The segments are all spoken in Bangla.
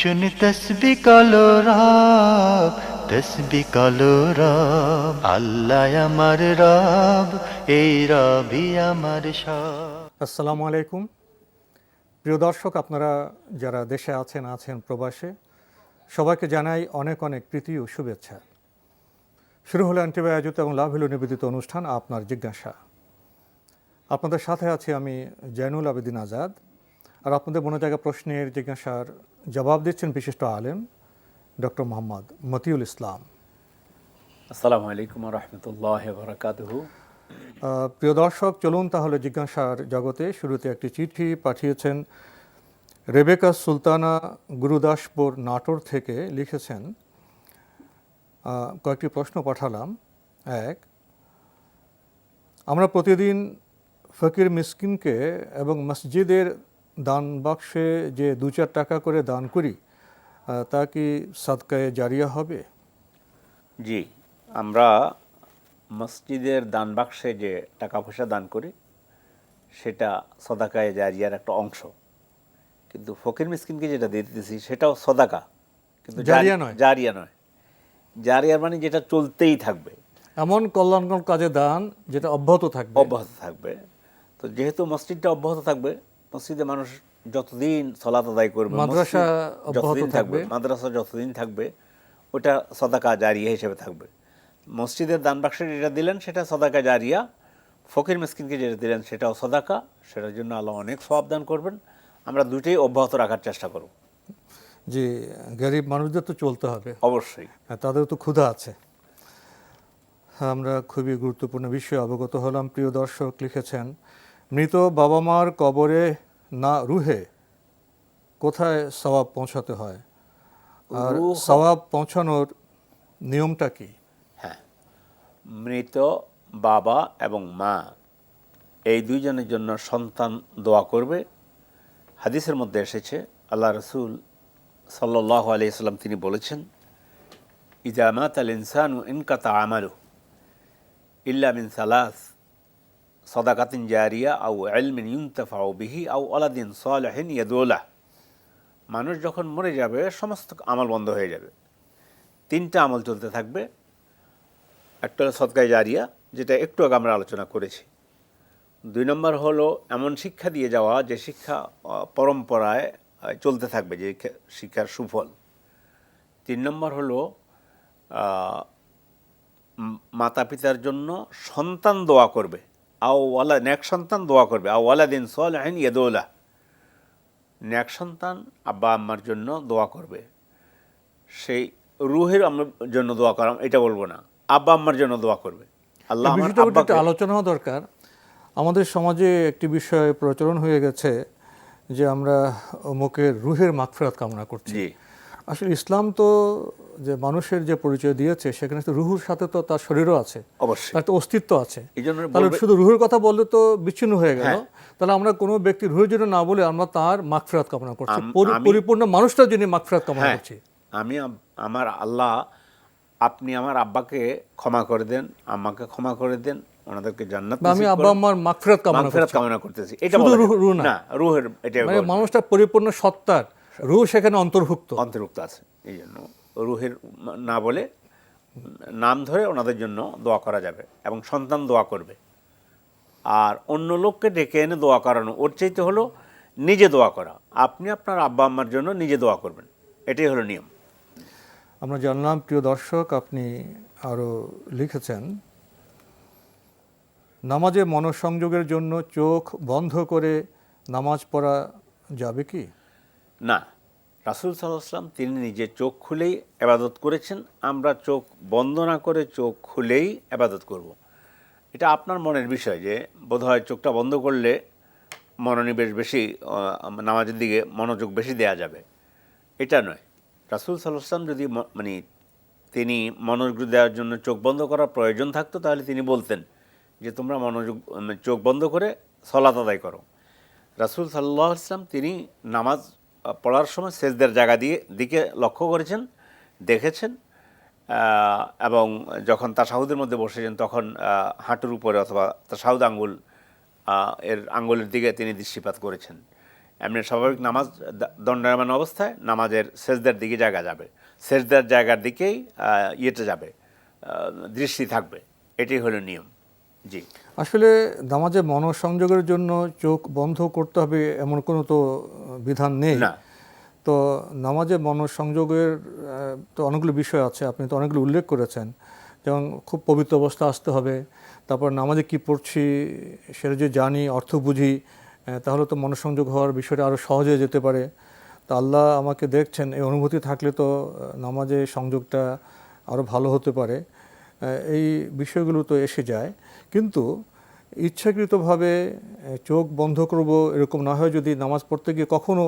শুনি তসবি কলো রব তসবি কলো রব আল্লাহ আমার রব এই রবি আমার সব আসসালামু আলাইকুম। প্রিয় দর্শক, আপনারা যারা দেশে আছেন আছেন প্রবাসে, সবাইকে জানাই অনেক অনেক প্রীতি ও শুভেচ্ছা। শুরু হলো অ্যান্টিবাই আয়োজিত এবং লাভ হলো নিবেদিত অনুষ্ঠান, আপনার জিজ্ঞাসা। আপনাদের সাথে আছি আমি জয়নুল আবেদিন আজাদ। আর আপনাদের মনে জায়গা প্রশ্নের জিজ্ঞাসার জবাব দিচ্ছেন বিশিষ্ট আলেম ডক্টর মোহাম্মদ মতিউল ইসলাম। আসসালামু আলাইকুম রহমতুল্লাহ বরকাতহু। প্রিয় দর্শক চলুন তাহলে জিজ্ঞাসার জগতে শুরুতে একটি চিঠি পাঠিয়েছেন রেবেকা সুলতানা গুরুদাসপুর নাটোর থেকে লিখেছেন। কয়েকটি প্রশ্ন পাঠালাম। এক আমরা প্রতিদিন ফকির মিসকিনকে এবং মসজিদের দান বাক্সে যে দু চার টাকা করে দান করি তা কি সাদকায়ে জারিয়া হবে? জি আমরা মসজিদের দান বাক্সে যে টাকা পয়সা দান করি সেটা সদাকায় জারিয়ার একটা অংশ। কিন্তু ফকির মিসকিনকে যেটা দিয়ে দিতেছি সেটাও সদাকা। কিন্তু জারিয়া নয়। জারিয়া নয়। জারিয়ার মানে যেটা চলতেই থাকবে। এমন কল্যাণকর কাজে দান যেটা অব্যাহত থাকবে। অব্যাহত থাকবে। তো যেহেতু মসজিদটা অব্যাহত থাকবে মসজিদে মানুষ যতদিন সলাত আদায় করবে মাদ্রাসা যতদিন থাকবে। মাদ্রাসা যতদিন থাকবে ওটা সদাকা জারিয়া হিসেবে থাকবে। মসজিদের দান বাক্সে যেটা দিলেন সেটা সদাকা জারিয়া ফকির মিসকিনকে যেটা দিলেন সেটাও সদাকা। সেটার জন্য আল্লাহ অনেক সব দান করবেন। আমরা দুটোই অব্যাহত রাখার চেষ্টা করব। যে গরিব মানুষদের তো চলতে হবে। অবশ্যই। হ্যাঁ, তাদের তো ক্ষুধা আছে। হ্যাঁ, আমরা খুবই গুরুত্বপূর্ণ বিষয়ে অবগত হলাম। প্রিয় দর্শক লিখেছেন মৃত বাবা মার কবরে না রুহে কোথায় সওয়াব পৌঁছাতে হয়? আর সওয়াব পৌঁছানোর নিয়মটা কি? হ্যাঁ মৃত বাবা এবং মা এই দুইজনের জন্য সন্তান দোয়া করবে। হাদিসের মধ্যে এসেছে আল্লাহ রসুল সাল্লাহ আলিয়াল্লাম তিনি বলেছেন ইজামাত আল ইনসানু ইনকাতা আমারু ইল্লা মিন সালাস। সদাকাতিন জারিয়া আউ এলমিন ইউনতাফাউ বিহি আউ আলাদিন সালহিন ইয়াদুল্লাহ মানুষ যখন মরে যাবে, সমস্ত আমল বন্ধ হয়ে যাবে। তিনটা আমল চলতে থাকবে। একটা হলো সদকায় জারিয়া, যেটা একটু আগে আমরা আলোচনা করেছি। দুই নম্বর হলো এমন শিক্ষা দিয়ে যাওয়া, যে শিক্ষা পরম্পরায় চলতে থাকবে, যে শিক্ষার সুফল। তিন নম্বর হলো মাতা পিতার জন্য সন্তান দোয়া করবে। আও ওয়ালা ন্যাক সন্তান দোয়া করবে। আও ওয়ালা দিন সোয়ালাহিন ইয়েদৌলা। ন্যাক সন্তান আব্বা আম্মার জন্য দোয়া করবে। সেই রুহের আমার জন্য দোয়া করাম এটা বলব না। আব্বা আম্মার জন্য দোয়া করবে। আল্লাহ একটু আলোচনা দরকার। আমাদের সমাজে একটি বিষয় প্রচলন হয়ে গেছে যে আমরা অমুকের রুহের মাগফিরাত কামনা করছি। আসলে ইসলাম তো যে মানুষের যে পরিচয় দিয়েছে সেখানে তো রুহুর সাথে তো তার শরীরও আছে। অবশ্যই। তার তো অস্তিত্ব আছে। তাহলে শুধু রুহের কথা বললে তো বিচ্ছিন্ন হয়ে গেল। হ্যাঁ। তাহলে আমরা কোনো ব্যক্তি রুহের জন্য না বলে আমরা তার মাগফিরাত কামনা করছি। পরিপূর্ণ মানুষটার জন্য মাগফিরাত কামনা হ্যাঁ। করছি। আমি আমার আল্লাহ আপনি আমার আব্বাকে ক্ষমা করে দেন আমাকে ক্ষমা করে দেন ওনাদেরকে জান্নাত আমি আব্বা আমার মাগফিরাত কামনা মাগফিরাত কামনা করতেছি। এটা শুধু রুহ-। না। রুহের এটা মানে মানুষটা পরিপূর্ণ সত্তার। রুহ সেখানে অন্তর্ভুক্ত। অন্তর্ভুক্ত আছে। এই জন্য রুহের না বলে নাম ধরে ওনাদের জন্য দোয়া করা যাবে এবং সন্তান দোয়া করবে। আর অন্য লোককে ডেকে এনে দোয়া করানো ওর চাইতে হলো নিজে দোয়া করা। আপনি আপনার আব্বা আম্মার জন্য নিজে দোয়া করবেন। এটাই হলো নিয়ম। আমরা জানলাম প্রিয় দর্শক আপনি আরও লিখেছেন নামাজে মনঃসংযোগের জন্য চোখ বন্ধ করে নামাজ পড়া যাবে কি? না। রাসুল সাল্লাহাম তিনি নিজে চোখ খুলেই আবাদত করেছেন। আমরা চোখ বন্ধ না করে চোখ খুলেই আবাদত করব। এটা আপনার মনের বিষয় যে বোধহয় চোখটা বন্ধ করলে মনোনিবেশ বেশি নামাজের দিকে মনোযোগ বেশি দেয়া যাবে। এটা নয়। রাসুল সাল্লাহাম যদি মানে তিনি মনোযোগ দেওয়ার জন্য চোখ বন্ধ করার প্রয়োজন থাকতো, তাহলে তিনি বলতেন যে তোমরা মনোযোগ মানে চোখ বন্ধ করে সলাত আদায় করো। রাসুল সাল্লাহ ইসলাম তিনি নামাজ পড়ার সময় সেজদের জায়গা দিয়ে, দিকে লক্ষ্য করেছেন, দেখেছেন এবং যখন তা তাসাহুদের মধ্যে বসেছেন, তখন হাঁটুর উপরে অথবা তা তাসাহুদ আঙ্গুল এর আঙ্গুলের দিকে তিনি দৃষ্টিপাত করেছেন। এমনি স্বাভাবিক নামাজ দণ্ডায়মান অবস্থায় নামাজের সেজদার দিকে জায়গা যাবে। সেজদার জায়গার দিকেই ইয়েটা যাবে দৃষ্টি থাকবে। এটাই হলো নিয়ম। জি। আসলে নামাজে মনোসংযোগের জন্য চোখ বন্ধ করতে হবে এমন কোনো তো বিধান নেই। তো নামাজে মনোসংযোগের তো অনেকগুলো বিষয় আছে আপনি তো অনেকগুলো উল্লেখ করেছেন। যেমন খুব পবিত্র অবস্থা আসতে হবে তারপর নামাজে কি পড়ছি সেটা যে জানি অর্থ বুঝি তাহলে তো মনোসংযোগ হওয়ার বিষয়টা আরও সহজে যেতে পারে। তো আল্লাহ আমাকে দেখছেন এই অনুভূতি থাকলে তো নামাজে সংযোগটা আরও ভালো হতে পারে। এই বিষয়গুলো তো এসে যায়। কিন্তু ইচ্ছাকৃতভাবে চোখ বন্ধ করব এরকম না হয় যদি নামাজ পড়তে গিয়ে কখনো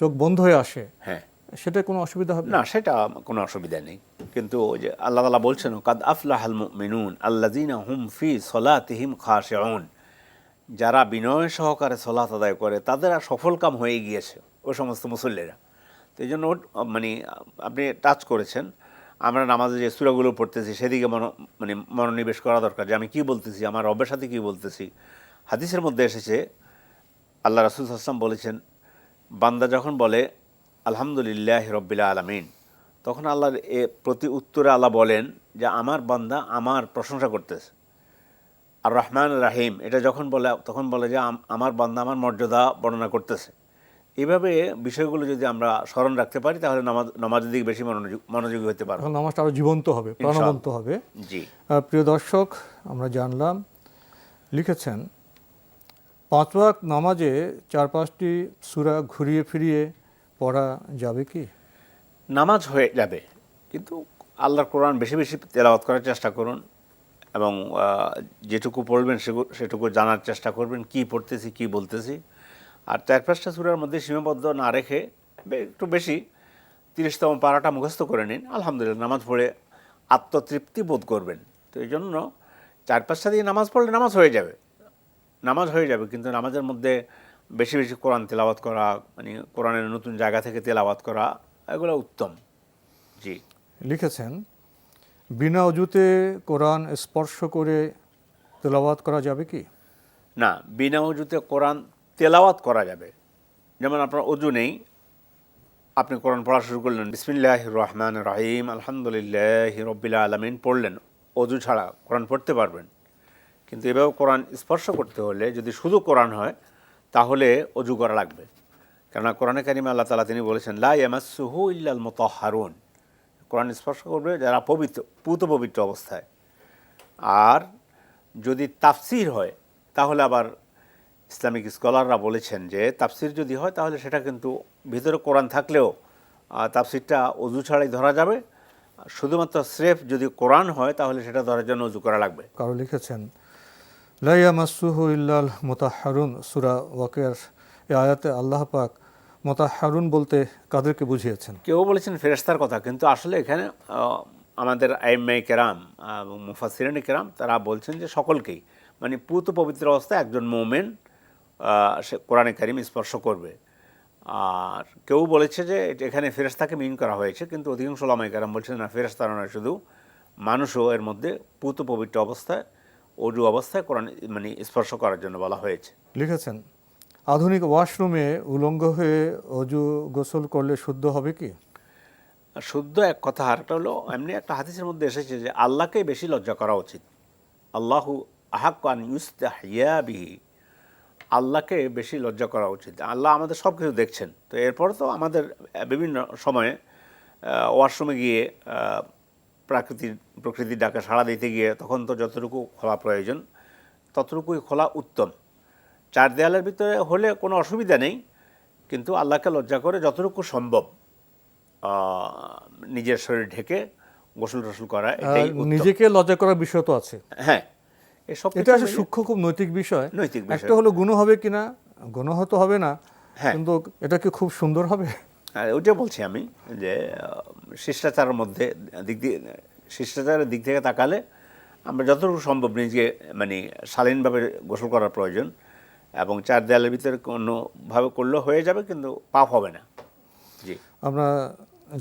চোখ বন্ধ হয়ে আসে হ্যাঁ। সেটা কোনো অসুবিধা হবে? না সেটা কোনো অসুবিধা নেই। কিন্তু ওই যে আল্লাহ তালা বলছেন কাদ আফলাহাল মিনুন আল্লাজিনা হুম ফি সলা সলাতিহিম খাশিউন। যারা বিনয় সহকারে সলাত আদায় করে তাদের আর সফল কাম হয়ে গিয়েছে ওই সমস্ত মুসল্লিরা। তো এই জন্য মানে আপনি টাচ করেছেন। আমরা নামাজে যে সুরাগুলো পড়তেছি, সেদিকে মনো মানে মনোনিবেশ করা দরকার যে আমি কী বলতেছি, আমার রবের সাথে কী বলতেছি। হাদিসের মধ্যে এসেছে, আল্লাহ রাসুল আসলাম বলেছেন, বান্দা যখন বলে, আলহামদুলিল্লাহ রব্বিল আলমিন তখন আল্লাহর এ প্রতি উত্তরে আল্লাহ বলেন যে, আমার বান্দা আমার প্রশংসা করতেছে। আর রহমান রাহিম, এটা যখন বলে, তখন বলে যে, আম- আমার বান্দা আমার মর্যাদা বর্ণনা করতেছে। এইভাবে বিষয়গুলো যদি আমরা স্মরণ রাখতে পারি তাহলে নামাজ নামাজের দিকে বেশি মনোযোগ মনোযোগী হতে পারব। নামাজটা আরও জীবন্ত হবে প্রাণবন্ত হবে। জি। প্রিয় দর্শক আমরা জানলাম লিখেছেন পাঁচ ওয়াক্ত নামাজে চার পাঁচটি সূরা ঘুরিয়ে ফিরিয়ে পড়া যাবে কি? নামাজ হয়ে যাবে কিন্তু আল্লাহর কোরআন বেশি বেশি তেলাওয়াত করার চেষ্টা করুন এবং যেটুকু পড়বেন সেটুকু জানার চেষ্টা করবেন কি পড়তেছি কি বলতেছি। আর চার পাঁচটা সুরার মধ্যে সীমাবদ্ধ না রেখে একটু বেশি তিরিশতম পারাটা মুখস্থ করে নিন। আলহামদুলিল্লাহ নামাজ পড়ে আত্মতৃপ্তি বোধ করবেন। তো এই জন্য চার পাঁচটা দিয়ে নামাজ পড়লে নামাজ হয়ে যাবে। নামাজ হয়ে যাবে কিন্তু নামাজের মধ্যে বেশি বেশি কোরআন তেলাওয়াত করা মানে কোরআনের নতুন জায়গা থেকে তেলাওয়াত করা এগুলো উত্তম। জি। লিখেছেন বিনা অজুতে কোরআন স্পর্শ করে তেলাওয়াত করা যাবে কি? না বিনা অজুতে কোরআন তেলাওয়াত করা যাবে। যেমন আপনার অজু নেই, আপনি কোরআন পড়া শুরু করলেন বিসমিল্লাহ রহমান রাহিম, আলহামদুলিল্লাহ রব্বিল আলমিন পড়লেন। অজু ছাড়া কোরআন পড়তে পারবেন। কিন্তু এভাবে কোরআন স্পর্শ করতে হলে যদি শুধু কোরআন হয়, তাহলে অজু করা লাগবে। কেননা কোরআনে কারিমে আল্লাহ তালা তিনি বলেছেন, লা ইয়ামাসুহু ইল্লাল হারুন কোরআন স্পর্শ করবে যারা পবিত্র, পুত পবিত্র অবস্থায়। আর যদি তাফসির হয়, তাহলে আবার ইসলামিক স্কলাররা বলেছেন যে তাফসির যদি হয় তাহলে সেটা কিন্তু ভিতরে কোরআন থাকলেও তাফসিরটা অজু ছাড়াই ধরা যাবে। শুধুমাত্র স্রেফ যদি কোরআন হয় তাহলে সেটা ধরার জন্য অজু করা লাগবে। কারও লিখেছেন লাইয়া মাসুহু ইল্লাল মোতাহারুন সুরা ওয়াকের আয়াতে আল্লাহ পাক মোতাহারুন বলতে কাদেরকে বুঝিয়েছেন। কেউ বলেছেন ফেরেস্তার কথা কিন্তু আসলে এখানে আমাদের আইমাই কেরাম মুফাসিরানি কেরাম তারা বলছেন যে সকলকেই মানে পুত পবিত্র অবস্থায় একজন মোমেন সে কোরআনে কারিম স্পর্শ করবে। আর কেউ বলেছে যে এখানে ফেরেস্তাকে মিন করা হয়েছে কিন্তু অধিকাংশ লামাই কেরাম বলছেন না ফেরেস্তারা নয় শুধু মানুষও এর মধ্যে পুত পবিত্র অবস্থায় অজু অবস্থায় কোরআন মানে স্পর্শ করার জন্য বলা হয়েছে। লিখেছেন আধুনিক ওয়াশরুমে উলঙ্গ হয়ে অজু গোসল করলে শুদ্ধ হবে কি? শুদ্ধ এক কথা আরেকটা হলো এমনি একটা হাদিসের মধ্যে এসেছে যে আল্লাহকে বেশি লজ্জা করা উচিত। আল্লাহু আহাকান ইউস্তাহিয়া বিহি। আল্লাহকে বেশি লজ্জা করা উচিত। আল্লাহ আমাদের সব কিছু দেখছেন। তো এরপর তো আমাদের বিভিন্ন সময়ে ওয়াশরুমে গিয়ে আহ, প্রাকৃতির প্রকৃতির ডাকে সাড়া দিতে গিয়ে তখন তো যতটুকু খোলা প্রয়োজন ততটুকুই খোলা উত্তম। চার দেয়ালের ভিতরে হলে কোনো অসুবিধা নেই কিন্তু আল্লাহকে লজ্জা করে যতটুকু সম্ভব নিজের শরীর ঢেকে গোসল টসল করা এটাই নিজেকে লজ্জা করার বিষয় তো আছে। হ্যাঁ। এসব এটা আসলে সূক্ষ্ম খুব নৈতিক বিষয়। নৈতিক বিষয়। একটা হলো গুণ হবে কিনা গুণ হয়তো হবে না হ্যাঁ। কিন্তু এটা কি খুব সুন্দর হবে? ওইটা বলছি আমি যে শিষ্টাচারের মধ্যে দিক দিয়ে শিষ্টাচারের দিক থেকে তাকালে আমরা যতটুকু সম্ভব নিজেকে মানে শালীনভাবে গোসল করার প্রয়োজন এবং চার দেয়ালের ভিতরে কোনোভাবে করলেও হয়ে যাবে কিন্তু পাপ হবে না। জি। আমরা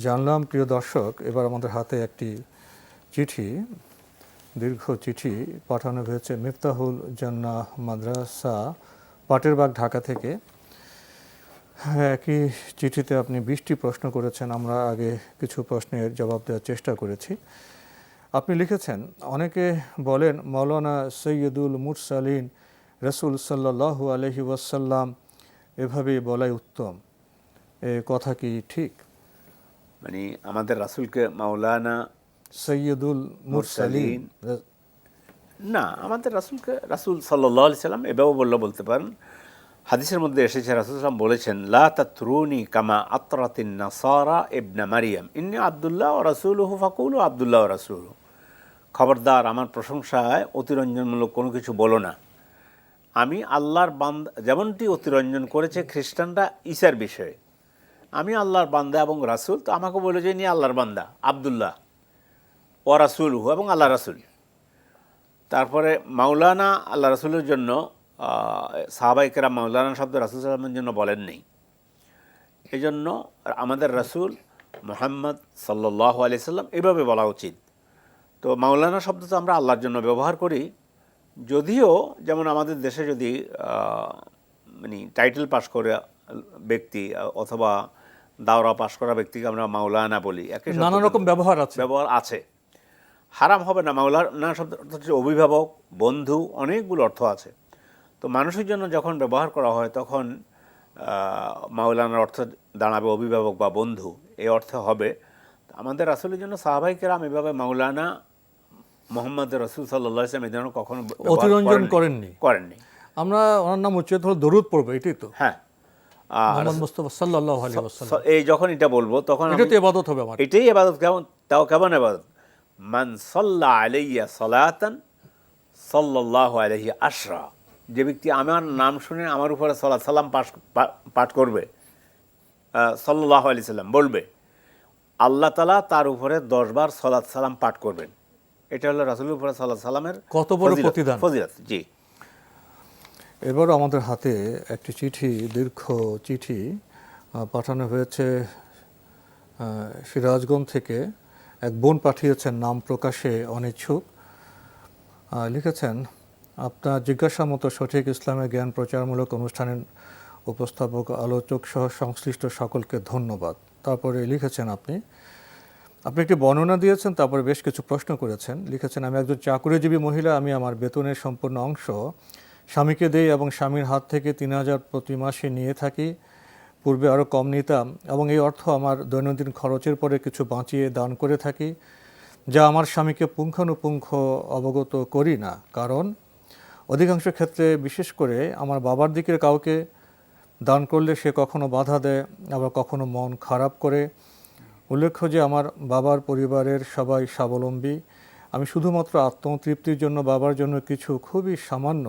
জানলাম প্রিয় দর্শক এবার আমাদের হাতে একটি চিঠি। দীর্ঘ চিঠি পাঠানো হয়েছে মিফতাহুল জান্নাহ মাদ্রাসা, পাটেরবাগ, ঢাকা থেকে। একই চিঠিতে আপনি বিশটি প্রশ্ন করেছেন, আমরা আগে কিছু প্রশ্নের জবাব দেওয়ার চেষ্টা করেছি। আপনি লিখেছেন, অনেকে বলেন, মৌলানা সৈয়দুল মুরসালিন রসুল সাল্লাহ আলহি ওয়াসাল্লাম এভাবেই বলাই উত্তম। এ কথা কি ঠিক? মানে আমাদের রাসূলকে মাওলানা সৈয়দুল মুরসালিন। না, আমাদের রাসূলকে, রাসূল সাল্লাহ সাল্লাম এভাবেও বললে বলতে পারেন। হাদিসের মধ্যে এসেছে, রাসূল সাল্লাম বলেছেন, লা তাতরুনি কামা আত্রাতিন নাসারা ইবনা মারিয়াম। ইন্নি আবদুল্লাহ ও রাসূলুহু ফাকুলু আব্দুল্লাহ ও রাসূলুহু। খবরদার, আমার প্রশংসায় অতিরঞ্জনমূলক কোনো কিছু বলো না। আমি আল্লাহর বান্দা, যেমনটি অতিরঞ্জন করেছে খ্রিস্টানরা ঈসার বিষয়ে। আমি আল্লাহর বান্দা এবং রাসূল, তো আমাকে বলে যে ইনি আল্লাহর বান্দা, আব্দুল্লাহ। ও রাসুল এবং আল্লাহ রাসুল। তারপরে মাওলানা আল্লাহ রাসুলের জন্য সাহাবাইকেরা মাওলানা শব্দ রাসুল সাল্লামের জন্য বলেন নেই। এই জন্য আমাদের রাসুল মোহাম্মদ সাল্লাহ আলি সাল্লাম এভাবে বলা উচিত। তো মাওলানা শব্দ তো আমরা আল্লাহর জন্য ব্যবহার করি। যদিও যেমন আমাদের দেশে যদি মানে টাইটেল পাশ করে ব্যক্তি অথবা দাওরা পাশ করা ব্যক্তিকে আমরা মাওলানা বলি নানা রকম ব্যবহার আছে। ব্যবহার আছে। হারাম হবে না মাওলানা হচ্ছে অভিভাবক বন্ধু অনেকগুলো অর্থ আছে। তো মানুষের জন্য যখন ব্যবহার করা হয় তখন মাওলানার অর্থ দাঁড়াবে অভিভাবক বা বন্ধু এই অর্থে হবে। আমাদের আসলের জন্য সাহাবাহিকেরাম এভাবে মাওলানা মোহাম্মদ রসুল সাল্লাহ ইসলাম এই ধরনের কখনো অতিরঞ্জন করেননি। করেননি। আমরা ওনার নাম উচ্চেত হলো দরুদ পড়ব এটাই তো। হ্যাঁ। এই যখন এটা বলব তখন এটা এবাদত হবে আমার। এটাই এবাদত কেমন তাও কেমন এবাদত? মান সল্লা আলাইয়া সলাতান সাল্লাহ আলহি আশরা। যে ব্যক্তি আমার নাম শুনে আমার উপরে সলা সাল্লাম পাঠ পা- পাঠ করবে সাল্লাহ আলি সাল্লাম বলবে আল্লাহ তালা তার উপরে দশবার সলাৎ সালাম পাঠ করবেন। এটা হলো রাসুলের উপরে সাল্লাহ সাল্লামের কত বড় প্রতিদান। ফজিলত জি। এবারও আমাদের হাতে একটি চিঠি দীর্ঘ চিঠি পাঠানো হয়েছে সিরাজগঞ্জ থেকে। এক বোন পাঠিয়েছেন নাম প্রকাশে অনিচ্ছুক। লিখেছেন, আপনার জিজ্ঞাসা মতো সঠিক ইসলামের জ্ঞান প্রচারমূলক অনুষ্ঠানের উপস্থাপক, আলোচক সহ সংশ্লিষ্ট সকলকে ধন্যবাদ। তারপরে লিখেছেন আপনি আপনি একটি বর্ণনা দিয়েছেন, তারপরে বেশ কিছু প্রশ্ন করেছেন। লিখেছেন, আমি একজন চাকুরিজীবী মহিলা, আমি আমার বেতনের সম্পূর্ণ অংশ স্বামীকে দেই এবং স্বামীর হাত থেকে তিন হাজার প্রতি মাসে নিয়ে থাকি। পূর্বে আরও কম নিতাম এবং এই অর্থ আমার দৈনন্দিন খরচের পরে কিছু বাঁচিয়ে দান করে থাকি, যা আমার স্বামীকে পুঙ্খানুপুঙ্খ অবগত করি না। কারণ অধিকাংশ ক্ষেত্রে, বিশেষ করে আমার বাবার দিকের কাউকে দান করলে সে কখনো বাধা দেয়, আবার কখনো মন খারাপ করে। উল্লেখ্য যে আমার বাবার পরিবারের সবাই স্বাবলম্বী। আমি শুধুমাত্র আত্মতৃপ্তির জন্য বাবার জন্য কিছু খুবই সামান্য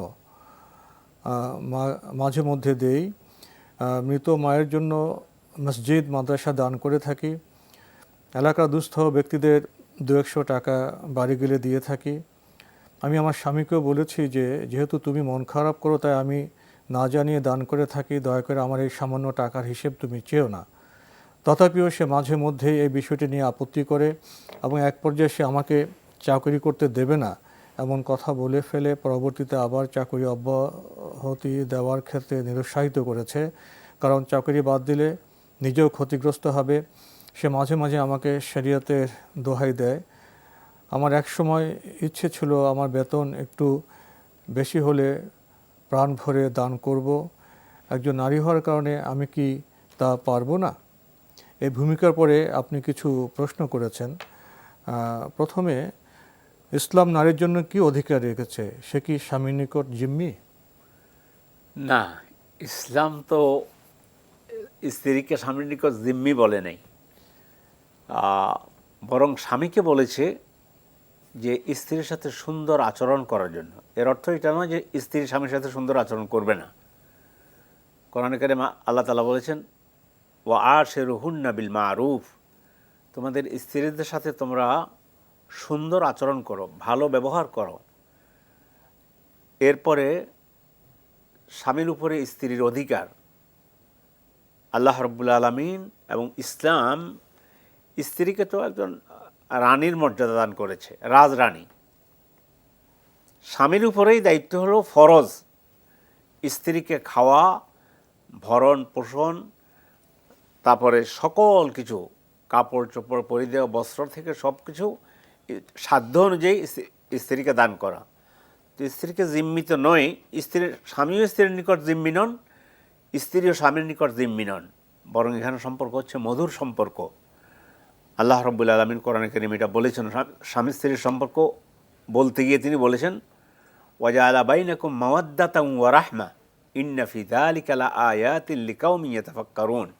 মাঝে মধ্যে দেই। মৃত মায়ের জন্য মসজিদ, মাদ্রাসা দান করে থাকি। এলাকার দুস্থ ব্যক্তিদের দু একশো টাকা বাড়ি গেলে দিয়ে থাকি। আমি আমার স্বামীকেও বলেছি যে, যেহেতু তুমি মন খারাপ করো, তাই আমি না জানিয়ে দান করে থাকি। দয়া করে আমার এই সামান্য টাকার হিসেব তুমি চেও না। তথাপিও সে মাঝে মধ্যেই এই বিষয়টি নিয়ে আপত্তি করে এবং এক পর্যায়ে সে আমাকে চাকরি করতে দেবে না। এমন কথা বলে ফেলে পরবর্তীতে আবার চাকরি অব্যাহতি দেওয়ার ক্ষেত্রে নিরুৎসাহিত করেছে। কারণ চাকরি বাদ দিলে নিজেও ক্ষতিগ্রস্ত হবে। সে মাঝে মাঝে আমাকে শরীয়তের দোহাই দেয়। আমার এক সময় ইচ্ছে ছিল আমার বেতন একটু বেশি হলে প্রাণ ভরে দান করব। একজন নারী হওয়ার কারণে আমি কি তা পারব না? এই ভূমিকার পরে আপনি কিছু প্রশ্ন করেছেন। প্রথমে ইসলাম নারীর জন্য কি অধিকার রেখেছে? সে কি স্বামীর নিকট জিম্মি? না, ইসলাম তো স্ত্রীকে স্বামীর নিকট জিম্মি বলে নেই। বরং স্বামীকে বলেছে যে স্ত্রীর সাথে সুন্দর আচরণ করার জন্য। এর অর্থ এটা নয় যে স্ত্রী স্বামীর সাথে সুন্দর আচরণ করবে না। কোরআন কারিমা আল্লাহ তালা বলেছেন ও আর সে রুহুন্না বিল মারুফ। তোমাদের স্ত্রীদের সাথে তোমরা সুন্দর আচরণ করো, ভালো ব্যবহার করো। এরপরে স্বামীর উপরে স্ত্রীর অধিকার। আল্লাহ রব্বুল আলমিন এবং ইসলাম স্ত্রীকে তো একজন রানীর মর্যাদা দান করেছে, রাজরানী। স্বামীর উপরেই দায়িত্ব হলো ফরজ। স্ত্রীকে খাওয়া, ভরণ পোষণ, তারপরে সকল কিছু, কাপড় চোপড়, পরিধেয়, বস্ত্র থেকে সব কিছু সাধ্য অনুযায়ী স্ত্রী- স্ত্রীকে দান করা। তো স্ত্রীকে জিম্মি তো নয় স্ত্রীর স্বামীও স্ত্রীর নিকট জিম্মি নন, স্ত্রীও স্বামীর নিকট জিম্মি নন। বরং এখানে সম্পর্ক হচ্ছে মধুর সম্পর্ক। আল্লাহ রব্বুল আলমিন কোরআন করিম এটা বলেছেন, স্বামী- স্ত্রীর সম্পর্ক বলতে গিয়ে তিনি বলেছেন ওয়াজা আলা বাইনাকুম মাওয়াদ্দাতাম ওয়া রাহমা, ইন্না ফি যালিকা লাআয়াতিল লিকাউমিন ইয়াতাফাক্কারুন।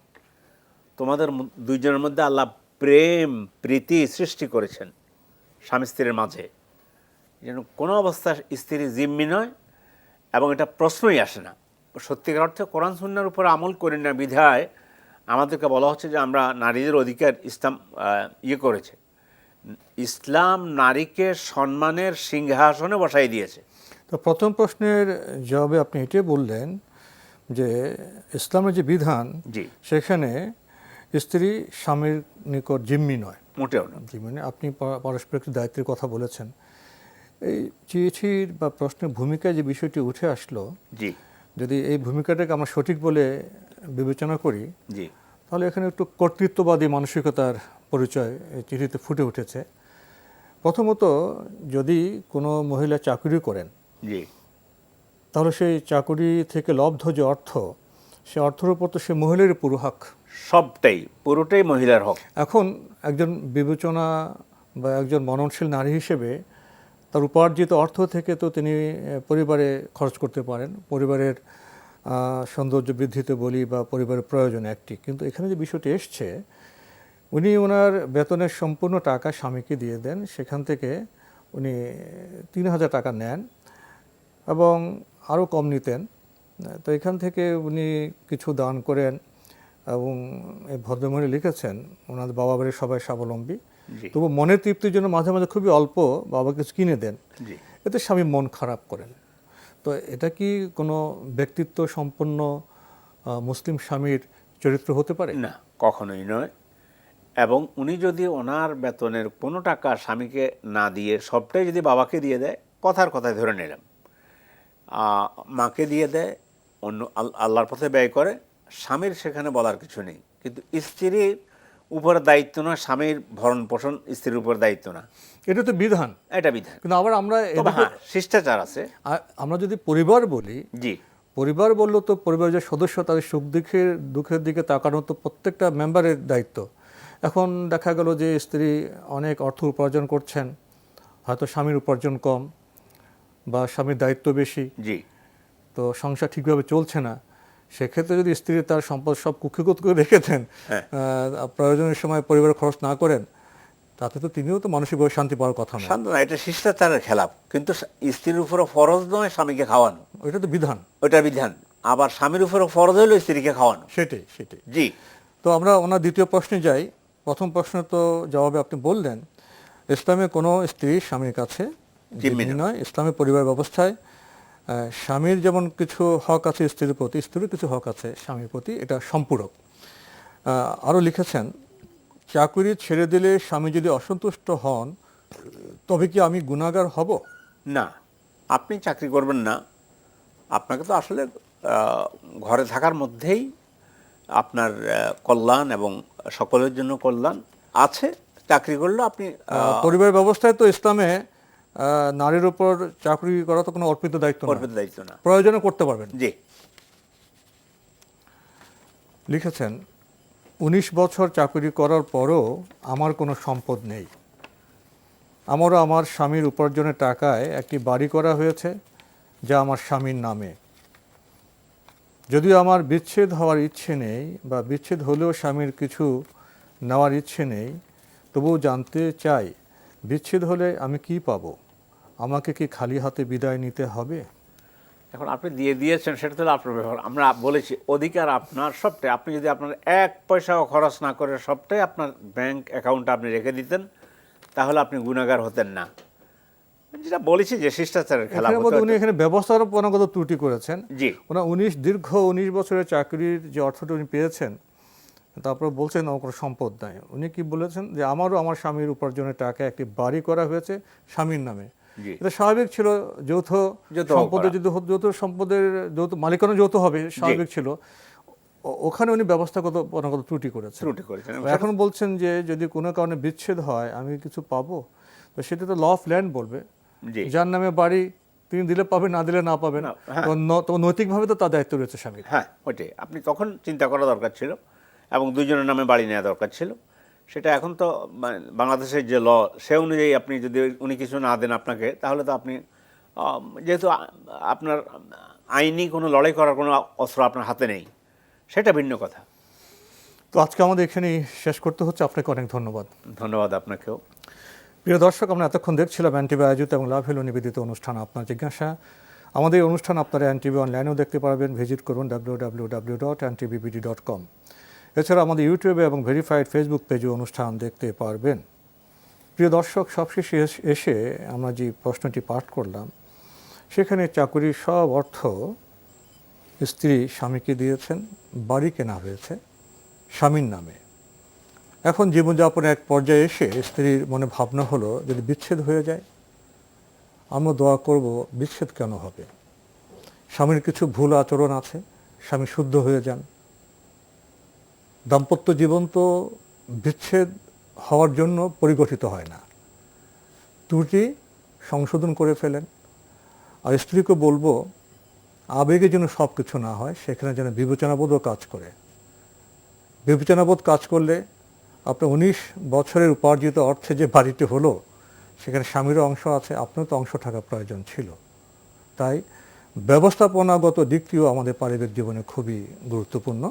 তোমাদের দুইজনের মধ্যে আল্লাহ প্রেম, প্রীতি সৃষ্টি করেছেন। স্বামী স্ত্রীর মাঝে। যেন কোনো অবস্থা স্ত্রী জিম্মি নয় এবং এটা প্রশ্নই আসে না। সত্যিকার অর্থে কোরআন সুন্নার উপর আমল করি না বিধায় আমাদেরকে বলা হচ্ছে যে আমরা নারীদের অধিকার ইসলাম ইয়ে করেছে। ইসলাম নারীকে সম্মানের সিংহাসনে বসাই দিয়েছে। তো প্রথম প্রশ্নের জবাবে আপনি এটাই বললেন যে ইসলামের যে বিধান জি। সেখানে স্ত্রী স্বামীর নিকট জিম্মি নয়। মোটেও না। জি মানে আপনি পারস্পরিক দায়িত্বের কথা বলেছেন। এই চিঠির বা প্রশ্নের ভূমিকায় যে বিষয়টি উঠে আসলো জি। যদি এই ভূমিকাটাকে আমরা সঠিক বলে বিবেচনা করি জি। তাহলে এখানে একটু কর্তৃত্ববাদী মানসিকতার পরিচয় এই চিঠিতে ফুটে উঠেছে। প্রথমত যদি কোনো মহিলা চাকরি করেন জি। তাহলে সেই চাকরি থেকে লব্ধ যে অর্থ সে অর্থের উপর তো সে মহিলারই পুরো হক। সবটাই, পুরোটাই মহিলার হক। এখন একজন বিবেচনা বা একজন মননশীল নারী হিসেবে তার উপার্জিত অর্থ থেকে তো তিনি পরিবারে খরচ করতে পারেন। পরিবারের সৌন্দর্য বৃদ্ধিতে বলি বা পরিবারের প্রয়োজন একটি। কিন্তু এখানে যে বিষয়টি এসছে, উনি ওনার বেতনের সম্পূর্ণ টাকা স্বামীকে দিয়ে দেন। সেখান থেকে উনি তিন হাজার টাকা নেন এবং আরও কম নিতেন। তো এখান থেকে উনি কিছু দান করেন। এবং এই ভদ্রমহিলা লিখেছেন ওনাদের বাবা বাড়ির সবাই স্বাবলম্বী। তবু মনের তৃপ্তির জন্য মাঝে মাঝে খুবই অল্প বাবা কিছু কিনে দেন। এতে স্বামী মন খারাপ করেন। তো এটা কি কোনো ব্যক্তিত্ব সম্পন্ন মুসলিম স্বামীর চরিত্র হতে পারে? না কখনোই নয়। এবং উনি যদি ওনার বেতনের কোনো টাকা স্বামীকে না দিয়ে সবটাই যদি বাবাকে দিয়ে দেয় কথার কথায় ধরে নিলাম। মাকে দিয়ে দেয় অন্য আল- আল্লাহর পথে ব্যয় করে স্বামীর সেখানে বলার কিছু নেই। কিন্তু স্ত্রীর উপরে দায়িত্ব না স্বামীর ভরণ পোষণ স্ত্রীর উপর দায়িত্ব না। এটা তো বিধান। এটা বিধান। কিন্তু আবার আমরা হ্যাঁ শিষ্টাচার আছে। আমরা যদি পরিবার বলি জি। পরিবার বলল তো পরিবারের যে সদস্য তাদের সুখ দুঃখের দুঃখের দিকে তাকানো তো প্রত্যেকটা মেম্বারের দায়িত্ব। এখন দেখা গেল যে স্ত্রী অনেক অর্থ উপার্জন করছেন হয়তো স্বামীর উপার্জন কম বা স্বামীর দায়িত্ব বেশি। জি। তো সংসার ঠিকভাবে চলছে না। সেক্ষেত্রে যদি স্ত্রী তার সম্পদ সব কুক্ষিগত করে রেখে দেন আহ, প্রয়োজনের সময় পরিবারের খরচ না করেন তাতে তো তিনিও তো মানসিকভাবে শান্তি পাওয়ার কথা শান্ত না এটা শিষ্টাচারের খেলাপ। কিন্তু স্ত্রীর উপরে ফরজ নয় স্বামীকে খাওয়ানো। ওইটা তো বিধান। ওইটা বিধান। আবার স্বামীর উপরে ফরজ হলো স্ত্রীকে খাওয়ানো। সেটাই সেটাই। জি। তো আমরা ওনার দ্বিতীয় প্রশ্নে যাই। প্রথম প্রশ্ন তো জবাবে আপনি বললেন ইসলামে কোনো স্ত্রী স্বামীর কাছে জিম্মি নয়। ইসলামের পরিবার ব্যবস্থায় স্বামীর যেমন কিছু হক আছে স্ত্রীর প্রতি স্ত্রীর কিছু হক আছে স্বামীর প্রতি এটা সম্পূরক। আরও লিখেছেন চাকুরি ছেড়ে দিলে স্বামী যদি অসন্তুষ্ট হন তবে কি আমি গুণাগার হব? না আপনি চাকরি করবেন না। আপনাকে তো আসলে ঘরে থাকার মধ্যেই আপনার কল্যাণ এবং সকলের জন্য কল্যাণ আছে। চাকরি করলে আপনি পরিবার ব্যবস্থায় তো ইসলামে নারীর উপর চাকরি করা তো কোনো অর্পিত দায়িত্ব না। করবে দায়িত্ব না। প্রয়োজনে করতে পারবেন। জি। লিখেছেন উনিশ বছর চাকরি করার পরও আমার কোনো সম্পদ নেই। আমারও আমার স্বামীর উপার্জনের টাকায় একটি বাড়ি করা হয়েছে যা আমার স্বামীর নামে। যদিও আমার বিচ্ছেদ হওয়ার ইচ্ছে নেই বা বিচ্ছেদ হলেও স্বামীর কিছু নেওয়ার ইচ্ছে নেই তবুও জানতে চাই বিচ্ছেদ হলে আমি কি পাবো? আমাকে কি খালি হাতে বিদায় নিতে হবে? এখন আপনি দিয়ে দিয়েছেন সেটা তাহলে আপনার ব্যবহার আমরা বলেছি অধিকার আপনার সবটাই। আপনি যদি আপনার এক পয়সাও খরচ না করে সবটাই আপনার ব্যাংক অ্যাকাউন্টে আপনি রেখে দিতেন তাহলে আপনি গুণাগার হতেন না। যেটা বলেছি যে শিষ্টাচারের খেলা উনি এখানে ব্যবস্থাপনাগত ত্রুটি করেছেন। জি। ওনার উনিশ দীর্ঘ উনিশ বছরের চাকরির যে অর্থটা উনি পেয়েছেন তারপর বলছেন আমার কোনো সম্পদ নাই। উনি কি বলেছেন যে আমারও আমার স্বামীর উপার্জনের টাকা একটি বাড়ি করা হয়েছে স্বামীর নামে। এটা স্বাভাবিক ছিল যৌথ সম্পদের যদি যৌথ সম্পদের যৌথ মালিকানা যৌথ হবে স্বাভাবিক ছিল। ওখানে উনি ব্যবস্থাগত পনাগত ত্রুটি করেছেন। ত্রুটি করেছেন এখন বলছেন যে যদি কোনো কারণে বিচ্ছেদ হয় আমি কিছু পাবো? তো সেটা তো ল অফ ল্যান্ড বলবে। যার নামে বাড়ি তিনি দিলে পাবেন না দিলে না পাবেন না, হ্যাঁ। তো নৈতিকভাবে তো তার দায়িত্ব রয়েছে স্বামীর। হ্যাঁ ওইটাই। আপনি তখন চিন্তা করা দরকার ছিল? এবং দুজনের নামে বাড়ি নেওয়া দরকার ছিল? সেটা এখন তো মানে বাংলাদেশের যে ল সে অনুযায়ী আপনি যদি উনি কিছু না দেন আপনাকে তাহলে তো আপনি যেহেতু আপনার আইনি কোনো লড়াই করার কোনো অস্ত্র আপনার হাতে নেই সেটা ভিন্ন কথা। তো আজকে আমাদের এখানেই শেষ করতে হচ্ছে। আপনাকে অনেক ধন্যবাদ। ধন্যবাদ আপনাকেও। প্রিয় দর্শক আমরা এতক্ষণ দেখছিলাম অ্যান্টিভি আয়োজিত এবং লাভ হলো নিবেদিত অনুষ্ঠান আপনার জিজ্ঞাসা। আমাদের অনুষ্ঠান আপনারা অ্যান্টিভি অনলাইনেও দেখতে পারবেন। ভিজিট করুন W W W dot ntvbd dot com এছাড়া আমাদের ইউটিউবে এবং ভেরিফাইড ফেসবুক পেজে অনুষ্ঠান দেখতে পারবেন। প্রিয় দর্শক, সবশেষে এস- আমরা যে প্রশ্নটি পাঠ করলাম, সেখানে চাকুরির সব অর্থ স্ত্রী স্বামীকে দিয়েছেন, বাড়ি কেনা হয়েছে, স্বামীর নামে। এখন জীবনযাপনের এক পর্যায়ে এসে স্ত্রীর মনে ভাবনা হলো, যদি বিচ্ছেদ হয়ে যায় আমরা দোয়া করব, বিচ্ছেদ কেন হবে? স্বামীর কিছু ভুল আচরণ আছে, স্বামী শুদ্ধ হয়ে যান দাম্পত্য জীবন তো বিচ্ছেদ হওয়ার জন্য পরিগঠিত হয় না। ত্রুটি সংশোধন করে ফেলেন। আর স্ত্রীকে বলব, আবেগে যেন সব কিছু না হয়, সেখানে যেন বিবেচনাবোধও কাজ করে। বিবেচনাবোধ কাজ করলে আপনার উনিশ বছরের উপার্জিত অর্থে যে বাড়িটি হলো, সেখানে স্বামীরও অংশ আছে আপনারও তো অংশ থাকা প্রয়োজন ছিল। তাই ব্যবস্থাপনাগত দিকটিও আমাদের পারিবারিক জীবনে খুবই গুরুত্বপূর্ণ।